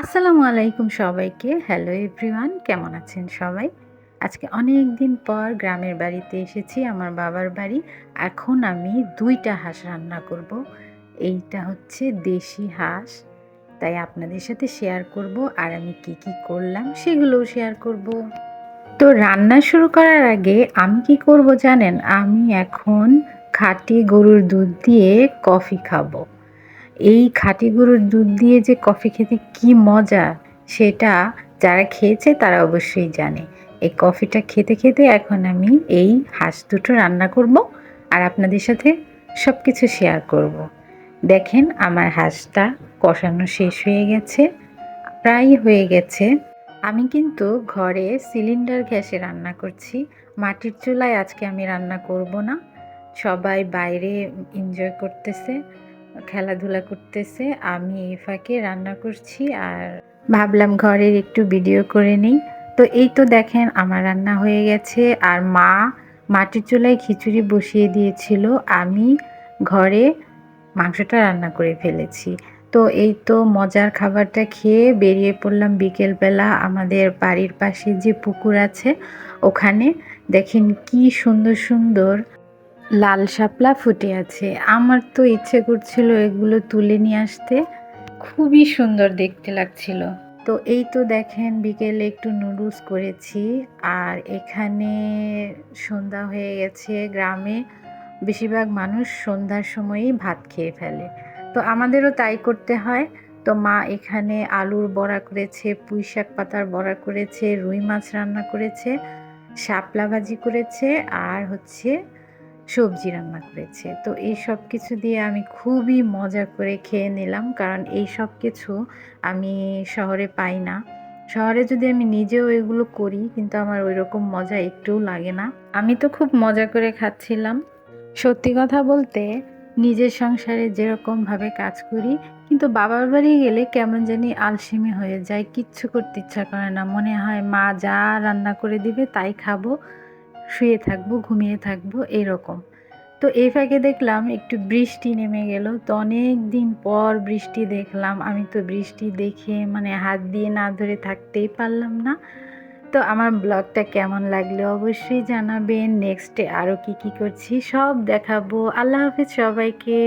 আসসালামু আলাইকুম সবাইকে। হ্যালো এভরিওয়ান কেমন আছেন সবাই? আজকে অনেক দিন পর গ্রামের বাড়িতে এসেছি, আমার বাবার বাড়ি। এখন আমি দুইটা হাঁস রান্না করব। এইটা হচ্ছে দেশি হাঁস। তাই আপনাদের সাথে শেয়ার করব আর আমি কি কি করলাম সেগুলোও শেয়ার করব। তো রান্না শুরু করার আগে আমি কি করব জানেন? আমি এখন খাটি গরুর দুধ দিয়ে কফি খাব। এই খাঁটি গরুর দুধ দিয়ে যে কফি খেতে কি মজা, সেটা যারা খেয়েছে তারা অবশ্যই জানে। এই কফিটা খেতে খেতে এখন আমি এই হাঁস দুটো রান্না করব আর আপনাদের সাথে সব কিছু শেয়ার করব। দেখেন আমার হাঁসটা কষানো শেষ হয়ে গেছে, প্রায় হয়ে গেছে। আমি কিন্তু ঘরে সিলিন্ডার গ্যাসে রান্না করছি, মাটির চুলায় আজকে আমি রান্না করব না। সবাই বাইরে এনজয় করতেছে। খেলাধুলা করতেছে, আমি এই ফাঁকে রান্না করছি আর ভাবলাম ঘরের একটু ভিডিও করে নিই। তো এই তো দেখেন আমার রান্না হয়ে গেছে আর মা মাটির চুলায় খিচুড়ি বসিয়ে দিয়েছিল। আমি ঘরে মাংসটা রান্না করে ফেলেছি। তো এই তো মজার খাবারটা খেয়ে বেরিয়ে পড়লাম বিকেলবেলা আমাদের বাড়ির পাশে যে পুকুর আছে, ওখানে। দেখেন কি সুন্দর সুন্দর লাল শাপলা ফুটে আছে। আমার তো ইচ্ছে করছিল এগুলো তুলে নিয়ে আসতে। খুবই সুন্দর দেখতে লাগছিল। তো এই তো দেখেন, বিকেলে একটু নুডলস করেছি। আর এখানে সন্ধ্যা হয়ে গেছে গ্রামে। বেশিরভাগ মানুষ সন্ধ্যার সময়ই ভাত খেয়ে ফেলে। তো আমাদেরও তাই করতে হয়। তো মা এখানে আলুর বড়া করেছে, পুঁই শাক পাতার বড়া করেছে, রুই মাছ রান্না করেছে, শাপলা ভাজি করেছে, আর হচ্ছে সবজি রান্না করেছে। তো এই সব কিছু দিয়ে আমি খুবই মজা করে খেয়ে নিলাম। কারণ এই সব কিছু আমি শহরে পাই না। শহরে যদি আমি নিজেও এগুলো করি, কিন্তু আমার ওই রকম মজা একটুও লাগে না। আমি তো খুব মজা করে খাচ্ছিলাম। সত্যি কথা বলতে, নিজের সংসারে যেরকমভাবে কাজ করি, কিন্তু বাবার বাড়ি গেলে কেমন জানি আলসেমি হয়ে যায়, কিচ্ছু করতে ইচ্ছা করে না। মনে হয় মা যা রান্না করে দিবে তাই খাব। শুয়ে থাকব, ঘুমিয়ে থাকব, এরকম। তো এই ফাঁকে দেখলাম একটু বৃষ্টি নেমে গেল। তো অনেক দিন পর বৃষ্টি দেখলাম। আমি তো বৃষ্টি দেখে মানে হাত দিয়ে না ধরে থাকতেই পারলাম না। তো আমার ব্লগটা কেমন লাগল অবশ্যই জানাবেন। নেক্সটে আরও কি কি করছি সব দেখাবো। আল্লাহ হাফিজ সবাইকে।